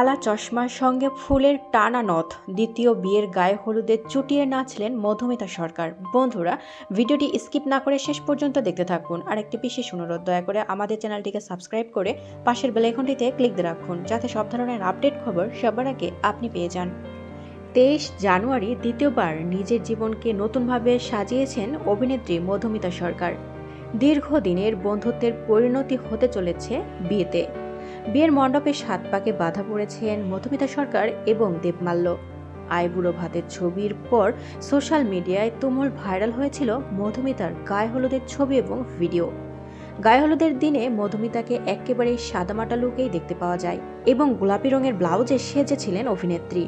কালা চশমার সঙ্গে ফুলের টানা নথ, দ্বিতীয় বিয়ের গায়ে হলুদে চুটিয়ে নাচলেন মধুমিতা সরকার। বন্ধুরা, ভিডিওটি স্কিপ না করে শেষ পর্যন্ত দেখতে থাকুন। আর একটি বিশেষ অনুরোধ, দয়া করে আমাদের চ্যানেলটিকে সাবস্ক্রাইব করে পাশের বেলাইকনটিতে ক্লিক দিয়ে রাখুন, যাতে সব ধরনের আপডেট খবর সবার আগে আপনি পেয়ে যান। তেইশ জানুয়ারি দ্বিতীয়বার নিজের জীবনকে নতুনভাবে সাজিয়েছেন অভিনেত্রী মধুমিতা সরকার। দীর্ঘদিনের বন্ধুত্বের পরিণতি হতে চলেছে বিয়েতে। বিয়ের মণ্ডপে সাত পাকে বাধা পড়েছেন মধুমিতা সরকার এবং দেবমাল্য। আইবুড়ো ভাতের ছবির পর সোশ্যাল মিডিয়ায় তুমুল ভাইরাল হয়েছিল মধুমিতার গায়ে হলুদের ছবি এবং ভিডিও। গায়ে হলুদের দিনে মধুমিতাকে একেবারে সাদামাটা লুকেই দেখতে পাওয়া যায় এবং গোলাপি রঙের ব্লাউজে সেজেছিলেন অভিনেত্রী।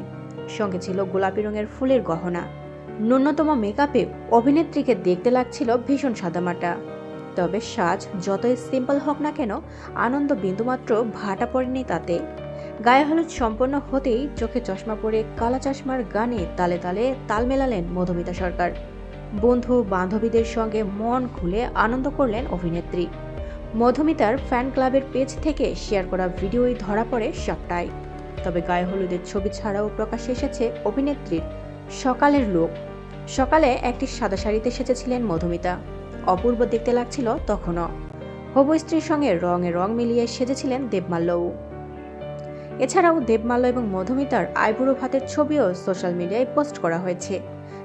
সঙ্গে ছিল গোলাপি রঙের ফুলের গহনা। ন্যূনতম মেকআপে অভিনেত্রীকে দেখতে লাগছিল ভীষণ সাদামাটা। তবে সাজ যতই সিম্পল হোক না কেন, আনন্দ বিন্দুমাত্র ভাটা পড়েনি তাতে। গায়ে হলুদ সম্পন্ন হতেই চোখে চশমা পরে কালা চশমার গানে তালে তালে তাল মেলালেন মধুমিতা সরকার। বন্ধু বান্ধবীদের সঙ্গে মন খুলে আনন্দ করলেন অভিনেত্রী। মধুমিতার ফ্যান ক্লাবের পেজ থেকে শেয়ার করা ভিডিওই ধরা পড়ে সবটাই তবে গায়ে হলুদের ছবি ছাড়াও প্রকাশ্যে এসেছে অভিনেত্রীর সকালের লোক। সকালে একটি সাদা শাড়িতে সেজেছিলেন মধুমিতা। অপূর্ব দেখতে লাগছিল তখনও। হবু স্ত্রীর সঙ্গে রঙে রং মিলিয়ে সেজেছিলেন দেবমাল্যও। এছাড়াও দেবমাল্য এবং মধুমিতার আইবুড়ো ভাতের ছবিও সোশ্যাল মিডিয়ায় পোস্ট করা হয়েছে,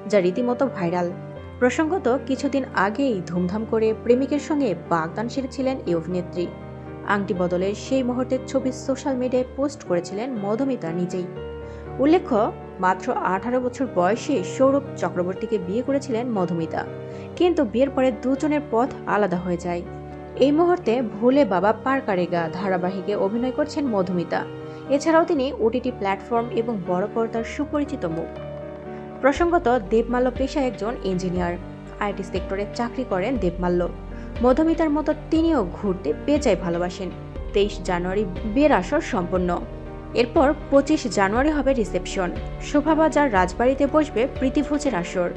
যা রীতিমতো ভাইরাল। প্রসঙ্গত, কিছুদিন আগেই ধুমধাম করে প্রেমিকের সঙ্গে বাগদান সেরেছিলেন এই অভিনেত্রী। আংটি বদলের সেই মুহূর্তের ছবি সোশ্যাল মিডিয়ায় পোস্ট করেছিলেন মধুমিতা নিজেই। উল্লেখ্য মাত্র আঠারো বছর বয়সে সৌরভ চক্রবর্তীকে বিয়ে করেছিলেন মধুমিতা। কিন্তু বিয়ের পরে দুজনের পথ আলাদা হয়ে যায়। এই মুহূর্তে ভুলে বাবা পার কারেগা ধারাবাহিকে অভিনয় করছেন মধুমিতা। এছাড়াও তিনি ওটিটি প্ল্যাটফর্ম এবং বড় পর্দার সুপরিচিত মুখ। প্রসঙ্গত দেবমাল্য পেশায় একজন ইঞ্জিনিয়ার। আইটি সেক্টরে চাকরি করেন দেবমাল্য। মধুমিতার মতো তিনিও ঘুরতে বেজায় ভালোবাসেন। তেইশ জানুয়ারি বিয়ের আসর সম্পন্ন। এরপর পঁচিশ জানুয়ারি হবে রিসেপশন। শোভাবাজার রাজবাড়িতে বসবে প্রীতিভোজের আসর।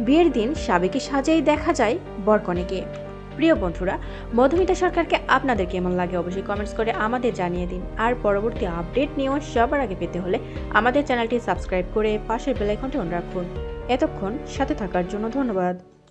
বিয়ের দিন সাবেকি সাজেই দেখা যায় বরকনেকে। প্রিয় বন্ধুরা, মধুমিতা সরকারকে আপনাদের কেমন লাগে অবশ্যই কমেন্টস করে আমাদের জানিয়ে দিন। আর পরবর্তী আপডেট নিয়েও সবার আগে পেতে হলে আমাদের চ্যানেলটি সাবস্ক্রাইব করে পাশের বেলাইকনটি অন রাখুন। এতক্ষণ সাথে থাকার জন্য ধন্যবাদ।